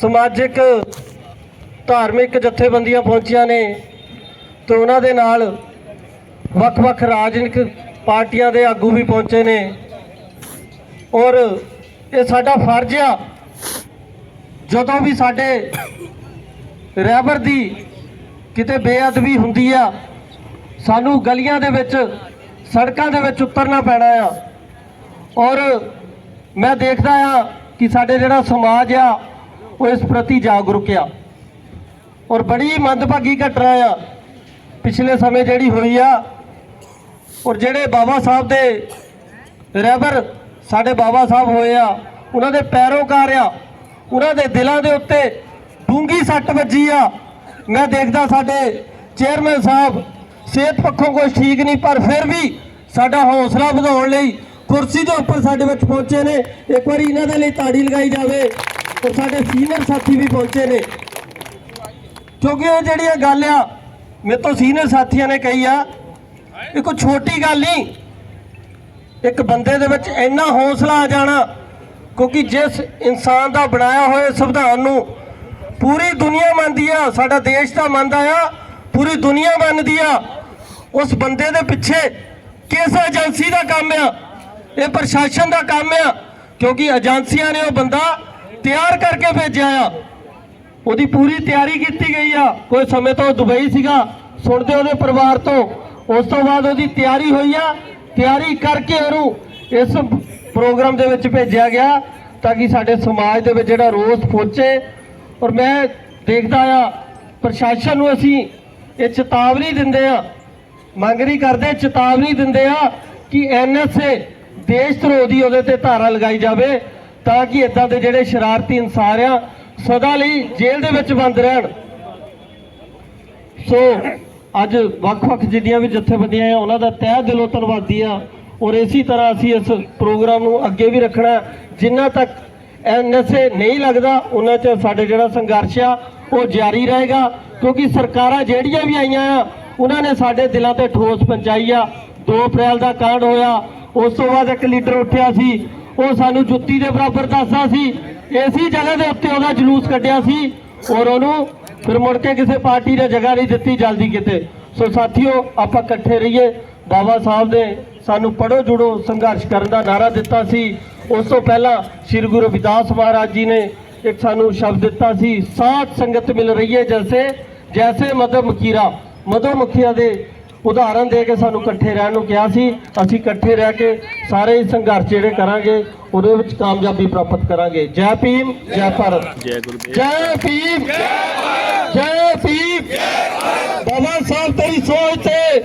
ਸਮਾਜਿਕ, ਧਾਰਮਿਕ ਜਥੇਬੰਦੀਆਂ ਪਹੁੰਚੀਆਂ ਨੇ ਤੇ ਉਹਨਾਂ ਦੇ ਨਾਲ ਵੱਖ-ਵੱਖ ਰਾਜਨੀਤਿਕ ਪਾਰਟੀਆਂ ਦੇ ਆਗੂ ਵੀ ਪਹੁੰਚੇ ਨੇ। ਔਰ ਇਹ ਸਾਡਾ ਫਰਜ਼ ਆ, ਜਦੋਂ ਵੀ ਸਾਡੇ ਰਹਿਬਰ ਦੀ ਕਿਤੇ ਬੇਅਦਬੀ ਹੁੰਦੀ ਆ, ਸਾਨੂੰ ਗਲੀਆਂ ਦੇ ਵਿੱਚ, ਸੜਕਾਂ ਦੇ ਵਿੱਚ ਉਤਰਨਾ ਪੈਣਾ ਆ। ਔਰ ਮੈਂ ਦੇਖਦਾ ਆ ਕਿ ਸਾਡੇ ਜਿਹੜਾ ਸਮਾਜ ਆ ਉਹ ਇਸ ਪ੍ਰਤੀ ਜਾਗਰੂਕ ਆ। ਔਰ ਬੜੀ ਮੰਦਭਾਗੀ ਘਟਨਾ ਆ। ਪਿਛਲੇ ਸਮੇਂ ਜਿਹੜੀ ਹੋਈ ਆ, ਔਰ ਜਿਹੜੇ ਬਾਬਾ ਸਾਹਿਬ ਦੇ ਰਹਿਬਰ ਸਾਡੇ ਬਾਬਾ ਸਾਹਿਬ ਹੋਏ ਆ, ਉਹਨਾਂ ਦੇ ਪੈਰੋਕਾਰ ਆ, ਉਹਨਾਂ ਦੇ ਦਿਲਾਂ ਦੇ ਉੱਤੇ ਡੂੰਗੀ ਸੱਟ ਵੱਜੀ ਆ। ਮੈਂ ਦੇਖਦਾ ਸਾਡੇ ਚੇਅਰਮੈਨ ਸਾਹਿਬ ਸਿਹਤ ਪੱਖੋਂ ਕੁਝ ਠੀਕ ਨਹੀਂ, ਪਰ ਫਿਰ ਵੀ ਸਾਡਾ ਹੌਸਲਾ ਵਧਾਉਣ ਲਈ ਕੁਰਸੀ ਦੇ ਉੱਪਰ ਸਾਡੇ ਵਿੱਚ ਪਹੁੰਚੇ ਨੇ। ਇੱਕ ਵਾਰੀ ਇਹਨਾਂ ਦੇ ਲਈ ਤਾੜੀ ਲਗਾਈ ਜਾਵੇ। ਔਰ ਸਾਡੇ ਸੀਨੀਅਰ ਸਾਥੀ ਵੀ ਪਹੁੰਚੇ ਨੇ। ਕਿਉਂਕਿ ਇਹ ਜਿਹੜੀ ਇਹ ਗੱਲ ਆ, ਮੇਰੇ ਤੋਂ ਸੀਨੀਅਰ ਸਾਥੀਆਂ ਨੇ ਕਹੀ ਆ, ਇਹ ਕੋਈ ਛੋਟੀ ਗੱਲ ਨਹੀਂ। ਇੱਕ ਬੰਦੇ ਦੇ ਵਿੱਚ ਇੰਨਾ ਹੌਸਲਾ ਆ ਜਾਣਾ, ਕਿਉਂਕਿ ਜਿਸ ਇਨਸਾਨ ਦਾ ਬਣਾਇਆ ਹੋਇਆ ਸੰਵਿਧਾਨ ਨੂੰ ਪੂਰੀ ਦੁਨੀਆ ਮੰਨਦੀ ਆ, ਸਾਡਾ ਦੇਸ਼ ਤਾਂ ਮੰਨਦਾ ਆ, ਪੂਰੀ ਦੁਨੀਆ ਮੰਨਦੀ ਆ, ਉਸ ਬੰਦੇ ਦੇ ਪਿੱਛੇ ਕਿਸ ਏਜੰਸੀ ਦਾ ਕੰਮ ਆ? ਇਹ ਪ੍ਰਸ਼ਾਸਨ ਦਾ ਕੰਮ ਆ, ਕਿਉਂਕਿ ਏਜੰਸੀਆਂ ਨੇ ਉਹ ਬੰਦਾ ਤਿਆਰ ਕਰਕੇ ਭੇਜਿਆ ਆ। ਉਹਦੀ ਪੂਰੀ ਤਿਆਰੀ ਕੀਤੀ ਗਈ ਆ। ਕੋਈ ਸਮੇਂ ਤੋਂ ਦੁਬਈ ਸੀਗਾ। ਸੁਣਦੇ ਉਹਦੇ ਪਰਿਵਾਰ ਤੋਂ। ਉਸ ਤੋਂ ਬਾਅਦ ਉਹਦੀ ਤਿਆਰੀ ਹੋਈ ਆ। ਤਿਆਰੀ ਕਰਕੇ ਉਹਨੂੰ ਇਸ ਪ੍ਰੋਗਰਾਮ ਦੇ ਵਿੱਚ ਭੇਜਿਆ ਗਿਆ ਤਾਂ ਕਿ ਸਾਡੇ ਸਮਾਜ ਦੇ ਵਿੱਚ ਜਿਹੜਾ ਰੋਸ ਪਹੁੰਚੇ। ਔਰ ਮੈਂ ਦੇਖਦਾ ਆ, ਪ੍ਰਸ਼ਾਸਨ ਨੂੰ ਅਸੀਂ ਇਹ ਚੇਤਾਵਨੀ ਦਿੰਦੇ ਆ। ਮੰਗ ਨਹੀਂ ਕਰਦੇ, ਚੇਤਾਵਨੀ ਦਿੰਦੇ ਆ ਕਿ ਐਨਐਸਏ ਦੇਸ਼ ਧਰੋਹ ਦੀ ਉਹਦੇ ਤੇ ਧਾਰਾ ਲਗਾਈ ਜਾਵੇ। ਤਾਂ ਕਿ ਇਦਾਂ ਦੇ ਜਿਹੜੇ ਸ਼ਰਾਰਤੀ ਇਨਸਾਨ ਆ, ਸਦਾ ਲਈ ਜੇਲ੍ਹ ਦੇ ਵਿੱਚ ਬੰਦ ਰਹਿਣ। ਸੋ, ਅੱਜ ਵੱਖ-ਵੱਖ ਜਿੰਨੀਆਂ ਵੀ ਜਥੇਬੰਦੀਆਂ ਆ, ਉਹਨਾਂ ਦਾ ਤਹਿ ਦਿਲੋਂ ਧੰਨਵਾਦੀ ਆ। ਔਰ ਇਸੇ ਤਰ੍ਹਾਂ ਅਸੀਂ ਇਸ ਪ੍ਰੋਗਰਾਮ ਨੂੰ ਅੱਗੇ ਵੀ ਰੱਖਣਾ ਜਿੰਨਾ ਤੱਕ ਐਨਐਸਏ ਨਹੀਂ ਲੱਗਦਾ, ਉਹਨਾਂ ਚ ਸਾਡੇ ਜਿਹੜਾ ਸੰਘਰਸ਼ ਆ, ਉਹ ਜਾਰੀ ਰਹੇਗਾ। ਕਿਉਂਕਿ ਸਰਕਾਰਾਂ ਜਿਹੜੀਆਂ ਵੀ ਆਈਆਂ ਆ, ਉਹਨਾਂ ਨੇ ਸਾਡੇ ਦਿਲਾਂ ਤੇ ਠੋਸ ਪਹੁੰਚਾਈ ਆ। 2 ਅਪ੍ਰੈਲ ਦਾ ਕਾਂਡ ਹੋਇਆ, ਉਸ ਤੋਂ ਬਾਅਦ ਇੱਕ ਲੀਡਰ ਉੱਠਿਆ ਸੀ। ਉਹ ਸਾਨੂੰ ਜੁੱਤੀ ਦੇ ਬਰਾਬਰ ਦੱਸਦਾ ਸੀ। ਇਸੀ ਜਗ੍ਹਾ ਦੇ ਉੱਤੇ ਉਹਦਾ ਜਲੂਸ ਕੱਢਿਆ ਸੀ ਔਰ ਉਹਨੂੰ ਫਿਰ ਮੁੜ ਕੇ ਕਿਸੇ ਪਾਰਟੀ ਨੇ ਜਗ੍ਹਾ ਨਹੀਂ ਦਿੱਤੀ ਜਲਦੀ ਕਿਤੇ। ਸੋ ਸਾਥੀਓ, ਆਪਾਂ ਇਕੱਠੇ ਰਹੀਏ। ਬਾਬਾ ਸਾਹਿਬ ਨੇ ਸਾਨੂੰ ਪੜੋ ਜੁੜੋ ਸੰਘਰਸ਼ ਕਰਨ ਦਾ ਨਾਰਾ ਦਿੱਤਾ ਸੀ। ਉਸ ਤੋਂ ਪਹਿਲਾਂ ਸ੍ਰੀ ਗੁਰੂ ਰਵਿਦਾਸ ਮਹਾਰਾਜ ਜੀ ਨੇ ਇੱਕ ਸਾਨੂੰ ਸ਼ਬਦ ਦਿੱਤਾ ਸੀ ਸਾਥ ਸੰਗਤ ਮਿਲ ਰਹੀ ਹੈ ਜੈਸੇ ਜੈਸੇ ਮਦਮ ਮਕੀਰਾ ਮਦਮ ਮੱਖੀਆਂ ਦੇ ਉਦਾਹਰਨ ਦੇ ਕੇ ਸਾਨੂੰ ਇਕੱਠੇ ਰਹਿਣ ਨੂੰ ਕਿਹਾ ਸੀ ਅਸੀਂ ਇਕੱਠੇ ਰਹਿ ਕੇ ਸਾਰੇ ਸੰਘਰਸ਼ ਜਿਹੜੇ ਕਰਾਂਗੇ ਉਹਦੇ ਵਿੱਚ ਕਾਮਯਾਬੀ ਪ੍ਰਾਪਤ ਕਰਾਂਗੇ। ਜੈ ਭੀਮ ਜੈ ਭਾਰਤ। ਜੈ ਗੁਰਦੇਵ। ਜੈ ਭੀਮ ਜੈ ਭੀਮ ਬਾਬਾ ਸਾਹਿਬ ਤੇਰੀ ਸੋਚ ਤੇ ਬਾਬਾ ਸਾਹਿਬ ਤੇਰੀ ਸੋਚ ਤੇ